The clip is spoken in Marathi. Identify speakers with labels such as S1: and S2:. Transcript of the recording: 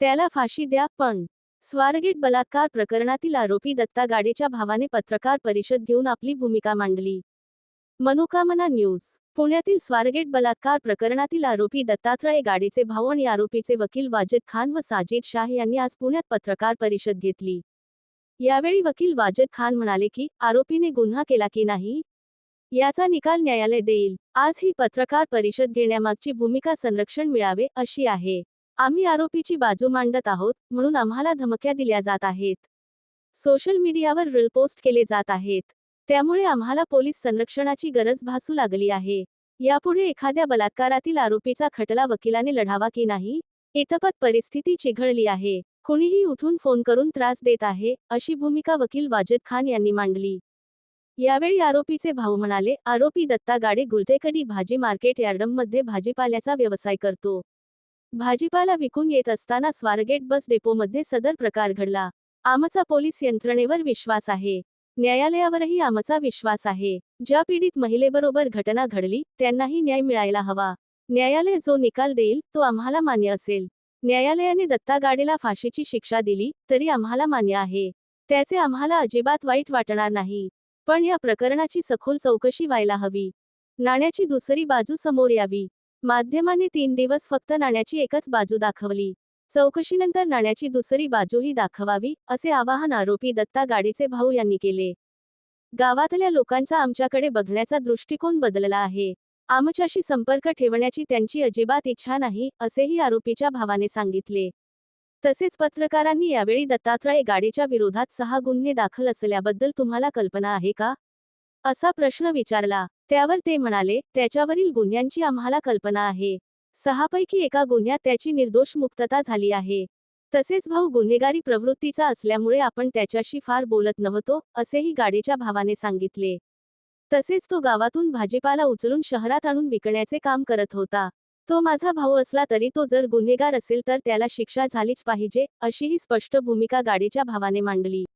S1: त्याला फाशी द्या पण स्वारगेट बलात्कार प्रकरणातील आरोपी दत्ता गाडेच्या भावाने पत्रकार परिषद घेऊन आपली भूमिका मांडली. मनोकामना न्यूज. पुण्यातील स्वारगेट बलात्कार प्रकरणातील आरोपी दत्तात्रय गाडेचे भाऊ आणि आरोपीचे वकील वाजेद खान व साजिद शाह यांनी आज पुण्यात पत्रकार परिषद घेतली. यावेळी वकील वाजेद खान म्हणाले की आरोपीने गुन्हा केला की नाही? याचा निकाल न्यायालय देईल. आज ही पत्रकार परिषद घेण्यामागची भूमिका संरक्षण मिळावे अशी आहे. आम्ही आरोपीची बाजू मांडत आहोत म्हणून आम्हाला धमक्या दिल्या जात आहेत. सोशल मीडियावर रील पोस्ट केले जात आहेत. त्यामुळे आम्हाला पोलीस संरक्षणाची गरज भासू लागली आहे. यापुढे एखाद्या बलात्कारातील आरोपीचा खटला वकिलाने लढावा की नाही? इतपत परिस्थिती चिघळली आहे. कुणीही उठून फोन करून त्रास देत आहे अशी भूमिका वकील वाजेद खान यांनी मांडली. यावेळी आरोपीचे भाऊ म्हणाले आरोपी दत्ता गाडे गुलटेकडी भाजी मार्केट यार्डममध्ये भाजीपाल्याचा व्यवसाय करतो. भाजीपाला विकून येत असताना स्वारगेट बस डेपोमध्ये सदर प्रकार घडला. आमचा पोलीस यंत्रणेवर विश्वास आहे. न्यायालयावरही आमचा विश्वास आहे. ज्या पीडित महिलेबरोबर घटना घडली त्यांनाही न्याय मिळायला हवा. न्यायालय जो निकाल देईल तो आम्हाला मान्य असेल. न्यायालयाने दत्ता गाडेला फाशीची शिक्षा दिली तरी आम्हाला मान्य आहे. त्याचे आम्हाला अजिबात वाईट वाटणार नाही. पण या प्रकरणाची सखोल चौकशी व्हायला हवी. नाण्याची दुसरी बाजू समोर यावी. माध्यमाने तीन दिवस फक्त नाण्याची एकच बाजू दाखवली. चौकशीनंतर नाण्याची दुसरी बाजूही दाखवावी असे आवाहन आरोपी दत्ता गाडीचे भाऊ यांनी केले. गावातल्या लोकांचा आमच्याकडे बघण्याचा दृष्टिकोन बदलला आहे. आमच्याशी संपर्क ठेवण्याची त्यांची अजिबात इच्छा नाही असेही आरोपीच्या भावाने सांगितले. तसेच पत्रकारांनी यावेळी दत्तात्रय गाडीच्या विरोधात सहा गुन्हे दाखल असल्याबद्दल तुम्हाला कल्पना आहे का? असा प्रश्न विचारला. त्यावर ते म्हणाले त्याच्यावरील गुन्ह्यांची आम्हाला कल्पना आहे. सहापैकी एका गुन्ह्यात त्याची निर्दोष मुक्तता झाली आहे. तसेच भाऊ गुन्हेगारी प्रवृत्तीचा असल्यामुळे आपण त्याच्याशी फार बोलत नव्हतो असेही गाडीच्या भावाने सांगितले. तसेच तो गावातून भाजीपाला उचलून शहरात आणून विकण्याचे काम करत होता. तो माझा भाऊ असला तरी तो जर गुन्हेगार असेल तर त्याला शिक्षा झालीच पाहिजे अशीही स्पष्ट भूमिका गाडीच्या भावाने मांडली.